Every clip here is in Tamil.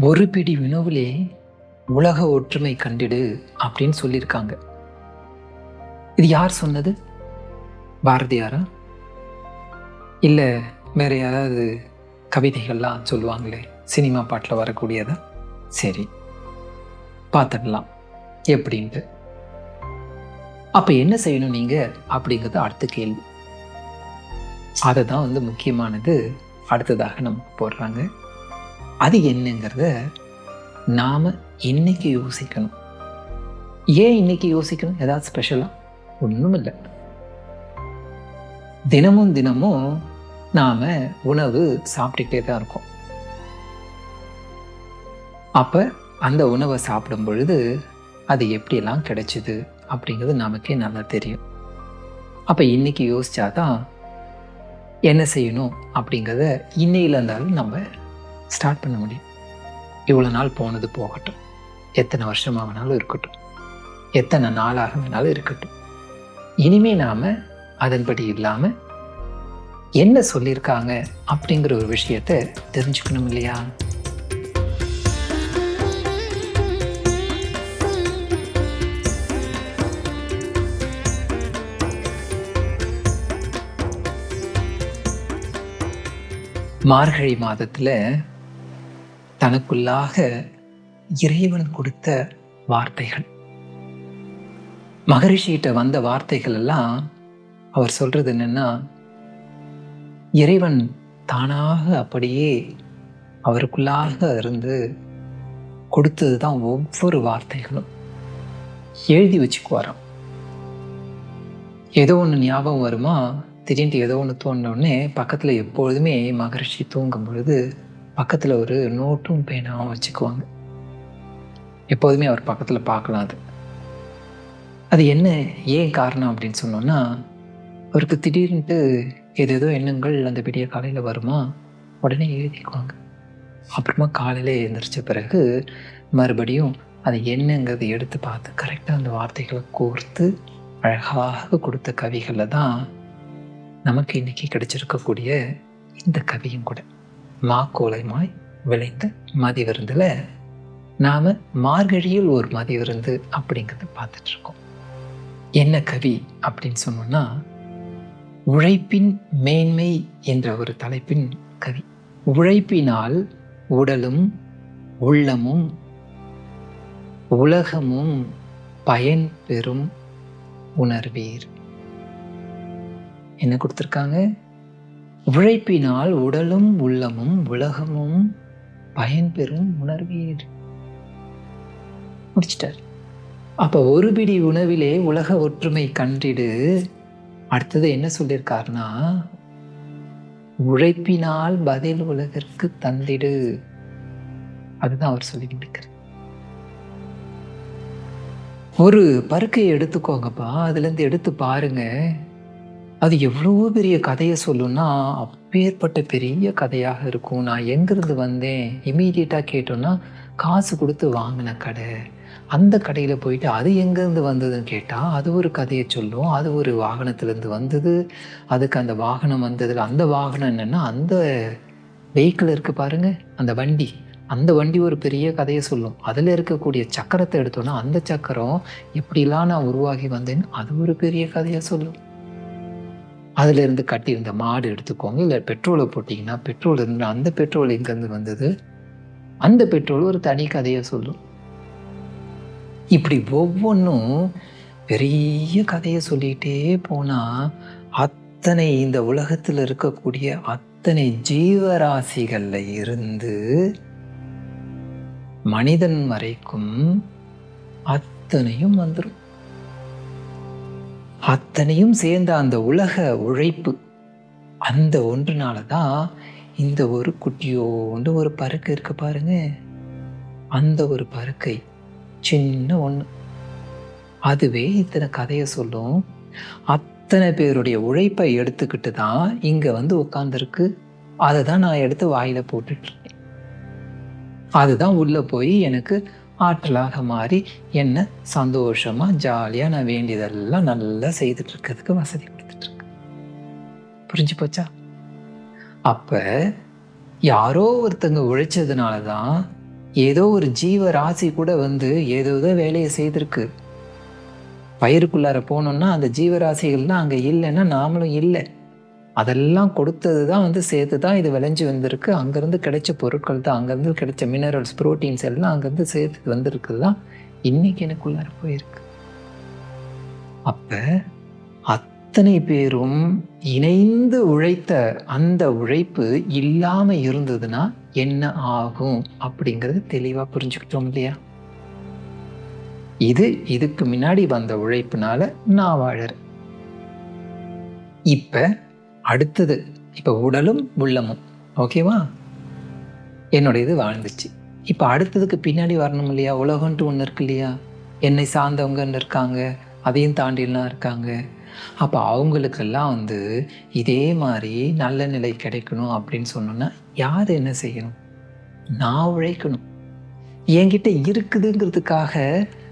ஒரு பிடி வினவுலே உலக ஒற்றுமை கண்டிடு அப்படின்னு சொல்லியிருக்காங்க. இது யார் சொன்னது? பாரதியாரா? இல்லை வேற யாராவது கவிதைகள்லாம் சொல்லுவாங்களே சினிமா பாட்டில் வரக்கூடியதா? சரி பார்த்துடலாம் எப்படின்ட்டு. அப்போ என்ன செய்யணும் நீங்கள் அப்படிங்கிறது அடுத்த கேள்வி. அதை தான் வந்து முக்கியமானது. அடுத்ததாக நமக்கு போடுறாங்க. அது என்னங்கிறத நாம் இன்னைக்கு யோசிக்கணும். ஏன் இன்னைக்கு யோசிக்கணும்? ஏதாவது ஸ்பெஷலாக ஒன்றும் இல்லை தினமும் தினமும் நாம் உணவு சாப்பிட்டுக்கிட்டே தான் இருக்கோம். அப்போ அந்த உணவை சாப்பிடும் பொழுது அது எப்படியெல்லாம் கிடைச்சிது அப்படிங்கிறது நமக்கே நல்லா தெரியும். அப்போ இன்னைக்கு யோசிச்சாதான் என்ன செய்யணும் அப்படிங்கிறத இன்னையில இருந்தாலும் நம்ம ஸ்டார்ட் பண்ண முடியும். இவ்வளோ நாள் போனது போகட்டும். எத்தனை வருஷமாக வேணாலும் இருக்கட்டும். எத்தனை நாளாக வேணாலும் இருக்கட்டும். இனிமே நாம் அதன்படி இல்லாமல் என்ன சொல்லியிருக்காங்க அப்படிங்கிற ஒரு விஷயத்தை தெரிஞ்சுக்கணும் இல்லையா? மார்கழி மாதத்தில் தனக்குள்ளாக இறைவன் கொடுத்த வார்த்தைகள். மகரிஷிகிட்ட வந்த வார்த்தைகள் எல்லாம் அவர் சொல்றது என்னன்னா இறைவன் தானாக அப்படியே அவருக்குள்ளாக இருந்து கொடுத்தது தான் ஒவ்வொரு வார்த்தைகளும். எழுதி வச்சுக்குவாராம். ஏதோ ஒன்று ஞாபகம் வருமா? திடீர்னு ஏதோ ஒன்று தோணுனே பக்கத்தில் எப்பொழுதுமே மகரிஷி தூங்கும் பொழுது பக்கத்தில் ஒரு நோட்டும் பேனாவும் வச்சுக்குவாங்க. எப்போதுமே அவர் பக்கத்தில் பார்க்கலாம் அது. அது என்ன ஏன் காரணம் அப்படின்னு சொன்னோன்னா அவருக்கு திடீர்னுட்டு ஏதேதோ எண்ணங்கள் அந்த விடிய காலையில் வருமா உடனே எழுதிக்குவாங்க. அப்புறமா காலையில் எழுந்திரிச்ச பிறகு மறுபடியும் அது என்னங்கிறத எடுத்து பார்த்து கரெக்டாக அந்த வார்த்தைகளை கோர்த்து அழகாக கொடுத்த கவிகளில் தான் நமக்கு இன்னைக்கு கிடைச்சிருக்கக்கூடிய இந்த கவியும் கூட. மாக்கோலைமாய் விளைந்த மதிவிருந்தில் நாம் மார்கழியில் ஒரு மதிவிருந்து அப்படிங்கிறத பார்த்துட்ருக்கோம். என்ன கவி அப்படின்னு சொன்னோன்னா உழைப்பின் மேன்மை என்ற ஒரு தலைப்பின் கவி. உழைப்பினால் உடலும் உள்ளமும் உலகமும் பயன் பெறும் உணர்வீர். என்ன கொடுத்துருக்காங்க? உழைப்பினால் உடலும் உள்ளமும் உலகமும் பயன் பெறும் உணர்வீர். முடிச்சிட்டார். அப்ப ஒரு பிடி உணவிலே உலக ஒற்றுமை கண்டிடு. அடுத்தது என்ன சொல்லியிருக்காருன்னா உழைப்பினால் பதில் உலகிற்கு தந்திடு. அதுதான் அவர் சொல்லிக்கிட்டு ஒரு பருக்கையை எடுத்துக்கோங்கப்பா அதுலேருந்து எடுத்து பாருங்கள் அது எவ்வளோ பெரிய கதையை சொல்லுன்னா அப்பேற்பட்ட பெரிய கதையாக இருக்கும். நான் எங்கேருந்து வந்தேன்? இமீடியட்டாக கேட்டோன்னா காசு கொடுத்து வாங்கின கடை. அந்த கடையில் போயிட்டு அது எங்கேருந்து வந்ததுன்னு கேட்டால் அது ஒரு கதையை சொல்லும். அது ஒரு வாகனத்துலேருந்து வந்தது. அதுக்கு அந்த வாகனம் வந்ததில் அந்த வாகனம் என்னென்னா அந்த வெஹிக்கிள் இருக்குது பாருங்கள் அந்த வண்டி. அந்த வண்டி ஒரு பெரிய கதையை சொல்லும். அதில் இருக்கக்கூடிய சக்கரத்தை எடுத்தோன்னா அந்த சக்கரம் எப்படிலாம் நான் உருவாகி வந்தேன்னு அது ஒரு பெரிய கதையை சொல்லும். அதிலிருந்து கட்டியிருந்த மாடு எடுத்துக்கோங்க. இல்லை பெட்ரோலை போட்டிங்கன்னா பெட்ரோல் இருந்து அந்த பெட்ரோல் எங்கேருந்து வந்தது? அந்த பெட்ரோல் ஒரு தனி கதையை சொல்லும். இப்படி ஒவ்வொன்றும் பெரிய கதையை சொல்லிகிட்டே போனால் அத்தனை இந்த உலகத்தில் இருக்கக்கூடிய அத்தனை ஜீவராசிகளில் இருந்து மனிதன் வரைக்கும் அத்தனையும் வந்துடும் அத்தனையும் சேர்ந்த அந்த உலக உழைப்பு. அந்த ஒன்றுனால தான் இந்த ஒரு குட்டியோண்டு ஒரு பருக்கை இருக்கு பாருங்க. அந்த ஒரு பருக்கை சின்ன ஒன்று அதுவே இத்தனை கதையை சொல்லும். அத்தனை பேருடைய உழைப்பை எடுத்துக்கிட்டு தான் இங்கே வந்து உட்காந்துருக்கு அதை தான் நான் எடுத்து வாயில் போட்டுட்ருக்கேன் அதுதான் உள்ளே போய் எனக்கு ஆற்றலாக மாறி என்ன சந்தோஷமாக ஜாலியாக நான் வேண்டியதெல்லாம் நல்லா செய்துட்டு இருக்கிறதுக்கு வசதி கொடுத்துட்ருக்கு புரிஞ்சு போச்சா? அப்போ யாரோ ஒருத்தங்க உழைச்சதுனால தான் ஏதோ ஒரு ஜீவ ராசி கூட வந்து ஏதோ வேலையை செய்திருக்கு. பயிருக்குள்ளார போனோம்னா அந்த ஜீவராசிகள்லாம் அங்கே இல்லைன்னா நாமளும் இல்லை. அதெல்லாம் கொடுத்தது தான் வந்து சேர்த்து தான் இது விளைஞ்சு வந்திருக்கு. அங்கேருந்து கிடைச்ச பொருட்கள் தான் அங்கேருந்து கிடைச்ச மினரல்ஸ் ப்ரோட்டீன்ஸ் எல்லாம் அங்கேருந்து சேர்த்து வந்திருக்குது தான். இன்னைக்கு எனக்குள்ளார போயிருக்கு. அப்போ அத்தனை பேரும் இணைந்து உழைத்த அந்த உழைப்பு இல்லாமல் இருந்ததுன்னா என்ன ஆகும் அப்படிங்கிறது தெளிவாக புரிஞ்சுக்கிட்டோம் இல்லையா? இது இதுக்கு முன்னாடி வந்த உழைப்புனால நான் வாழறேன். இப்போ அடுத்தது இப்போ உடலும் உள்ளமும் ஓகேவா என்னுடைய இது வாழ்ந்துச்சு. இப்போ அடுத்ததுக்கு பின்னாடி வரணும் இல்லையா? உலகன்ட்டு ஒன்று இருக்கு இல்லையா? என்னை சார்ந்தவங்கன்னு இருக்காங்க அதையும் தாண்டிலாம் இருக்காங்க. அப்போ அவங்களுக்கெல்லாம் வந்து இதே மாதிரி நல்ல நிலை கிடைக்கணும் அப்படின்னு சொன்னோன்னா யார் என்ன செய்யணும்? நான் உழைக்கணும். என்கிட்ட இருக்குதுங்கிறதுக்காக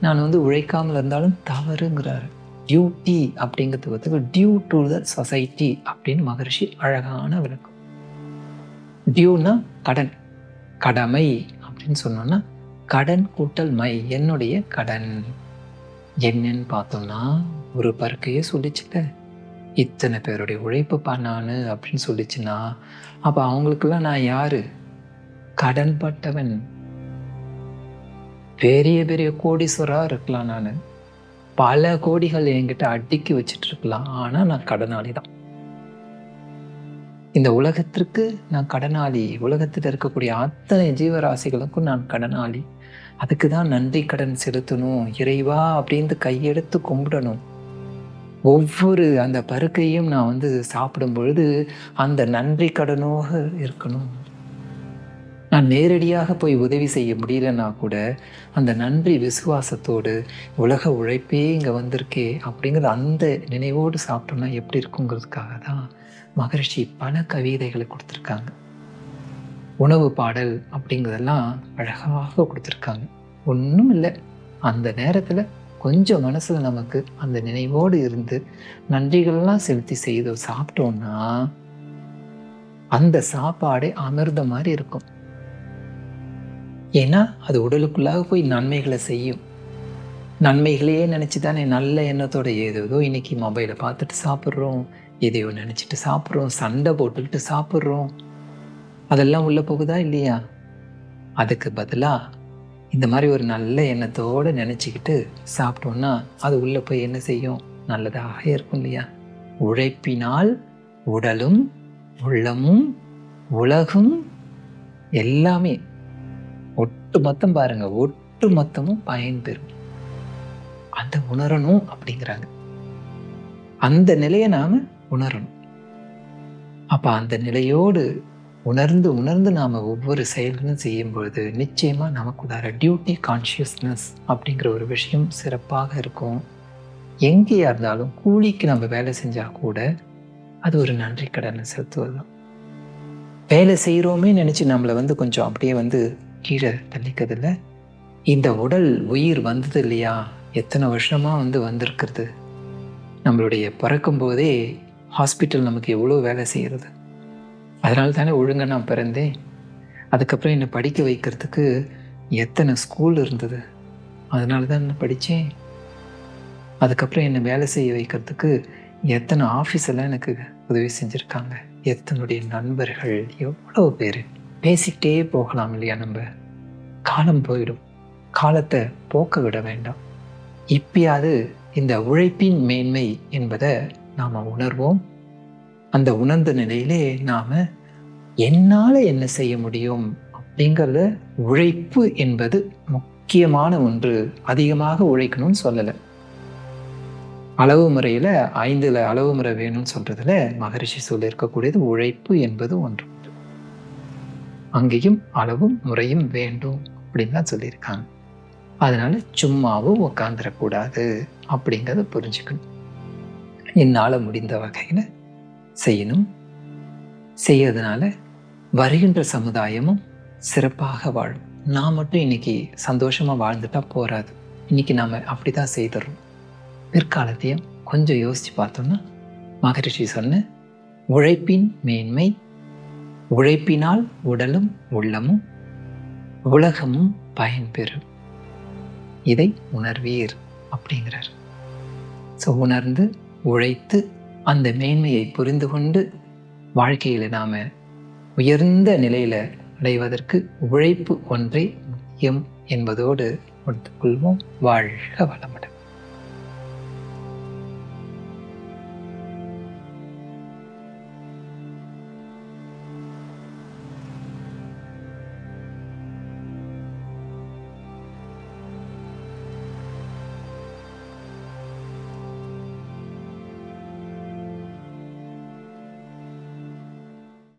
நான் வந்து உழைக்காமல் இருந்தாலும் தவறுங்கிறாரு. டியூட்டி அப்படிங்கிறது வந்து டியூ டு த சொசைட்டி அப்படின்னு மகரிஷி அழகான விளக்கம். டியூனா கடன் கடமை அப்படின்னு சொன்னோன்னா கடன் கூட்டல் மை என்னுடைய கடன். என்னன்னு பார்த்தோம்னா ஒரு பருக்கையே சொல்லிச்சுல இத்தனை பேருடைய உழைப்பு பண்ணான்னு அப்படின்னு சொல்லிச்சுன்னா அப்போ அவங்களுக்கெல்லாம் நான் யாரு? கடன்பட்டவன். பெரிய பெரிய கோடீஸ்வராக இருக்கலாம் நான். பல கோடிகள் என்கிட்ட அடுக்கி வச்சுட்டு இருக்கலாம் ஆனால் நான் கடனாளி தான் இந்த உலகத்திற்கு நான் கடனாளி. உலகத்தில் இருக்கக்கூடிய அத்தனை ஜீவராசிகளுக்கும் நான் கடனாளி. அதுக்கு தான் நன்றி கடன் செலுத்தணும். இறைவா அப்படின்னு கையெடுத்து கும்பிடணும். ஒவ்வொரு அந்த பருக்கையும் நான் வந்து சாப்பிடும் பொழுது அந்த நன்றி கடனோக இருக்கணும். நான் நேரடியாக போய் உதவி செய்ய முடியலன்னா கூட அந்த நன்றி விசுவாசத்தோடு உலக உழைப்பே இங்கே வந்திருக்கே அப்படிங்கிற அந்த நினைவோடு சாப்பிட்டோம்னா எப்படி இருக்குங்கிறதுக்காக தான் மகரிஷி பல கவிதைகளை கொடுத்துருக்காங்க. உணவு பாடல் அப்படிங்கிறதெல்லாம் அழகாக கொடுத்துருக்காங்க. ஒன்றும் இல்லை. அந்த நேரத்தில் கொஞ்சம் மனசில் நமக்கு அந்த நினைவோடு இருந்து நன்றிகள்லாம் செலுத்தி செய்தோம் சாப்பிட்டோம்னா அந்த சாப்பாடே அமிர்த மாதிரி இருக்கும். ஏன்னா அது உடலுக்குள்ளாக போய் நன்மைகளை செய்யும். நன்மைகளையே நினச்சி தானே நல்ல எண்ணத்தோட ஏதோ இன்னைக்கு மொபைலை பார்த்துட்டு சாப்பிட்றோம் எதையோ நினச்சிட்டு சாப்பிட்றோம் சண்டை போட்டுக்கிட்டு சாப்பிட்றோம். அதெல்லாம் உள்ளே போகுதா இல்லையா? அதுக்கு பதிலாக இந்த மாதிரி ஒரு நல்ல எண்ணத்தோடு நினச்சிக்கிட்டு சாப்பிட்டோம்னா அது உள்ளே போய் என்ன செய்யும்? நல்லதாக இருக்கும் இல்லையா? உழைப்பினால் உடலும் உள்ளமும் உலகும் எல்லாமே ஒட்டு மொத்தம் பாருங்க ஒட்டு மொத்தமும் பயன்பெறும் அந்த உணரணும் அப்படிங்கிறாங்க. அந்த நிலையை நாம உணரணும். அப்ப அந்த நிலையோடு உணர்ந்து உணர்ந்து நாம் ஒவ்வொரு செயல்களும் செய்யும் பொழுது நிச்சயமாக நமக்கு உதார டியூட்டி கான்ஷியஸ்னஸ் அப்படிங்கிற ஒரு விஷயம் சிறப்பாக இருக்கும். எங்கேயா இருந்தாலும் கூலிக்கு நம்ம வேலை செஞ்சால் கூட அது ஒரு நன்றி கடனை செலுத்துவது தான் வேலை செய்கிறோமே நினச்சி நம்மளை வந்து கொஞ்சம் அப்படியே வந்து கீழே தள்ளிக்கிறதில்ல இந்த உடல் உயிர் வந்தது இல்லையா? எத்தனை வருஷமாக வந்து வந்திருக்கிறது? நம்மளுடைய பிறக்கும் போதே ஹாஸ்பிட்டல் நமக்கு எவ்வளோ வேலை செய்கிறது? அதனால தானே ஒழுங்காக நான் பிறந்தேன். அதுக்கப்புறம் என்னை படிக்க வைக்கிறதுக்கு எத்தனை ஸ்கூல் இருந்தது? அதனால தான் நான் படித்தேன். அதுக்கப்புறம் என்னை வேலை செய்ய வைக்கிறதுக்கு எத்தனை ஆஃபீஸெல்லாம் எனக்கு உதவி செஞ்சுருக்காங்க? எத்தனுடைய நண்பர்கள்? எவ்வளோ பேர்? பேசிக்கிட்டே போகலாம் இல்லையா நம்ம? காலம் போயிடும். காலத்தை போக்க விட வேண்டாம். இப்பயாவது இந்த உழைப்பின் மேன்மை என்பதை நாம் உணர்வோம். அந்த உணர்ந்த நிலையிலே நாம் என்னால் என்ன செய்ய முடியும் அப்படிங்கிறத உழைப்பு என்பது முக்கியமான ஒன்று. அதிகமாக உழைக்கணும்னு சொல்லலை. அளவு முறையில் ஐந்தில் அளவு முறை வேணும்னு சொல்கிறதுல மகரிஷி சொல்லியிருக்கக்கூடியது உழைப்பு என்பது ஒன்று. அங்கேயும் அளவும் முறையும் வேண்டும் அப்படின்லாம் சொல்லியிருக்காங்க. அதனால சும்மாவும் உட்காந்துடக்கூடாது அப்படிங்கிறத புரிஞ்சுக்கணும். என்னால் முடிந்த வகையில் செய்யணும். செய்யறதுனால வருகின்ற சமுதாயமும் சிறப்பாக வாழும். நான் மட்டும் இன்னைக்கு சந்தோஷமாக வாழ்ந்துட்டா போராது இன்னைக்கு நாம் அப்படி தான் செய்துடுறோம் பிற்காலத்தையும் கொஞ்சம் யோசித்து பார்த்தோம்னா மகரிஷி சொன்ன உழைப்பின் மேன்மை உழைப்பினால் உடலும் உள்ளமும் உலகமும் பயன்பெறும். இதை உணர்வீர் அப்படிங்கிறார். ஸோ உணர்ந்து உழைத்து அந்த மேன்மையை புரிந்து கொண்டு வாழ்க்கையில் நாம் உயர்ந்த நிலையில் அடைவதற்கு உழைப்பு ஒன்றே முக்கியம் என்பதோடு முடித்துக்கொள்வோம் வாழ்க வளமுடன்.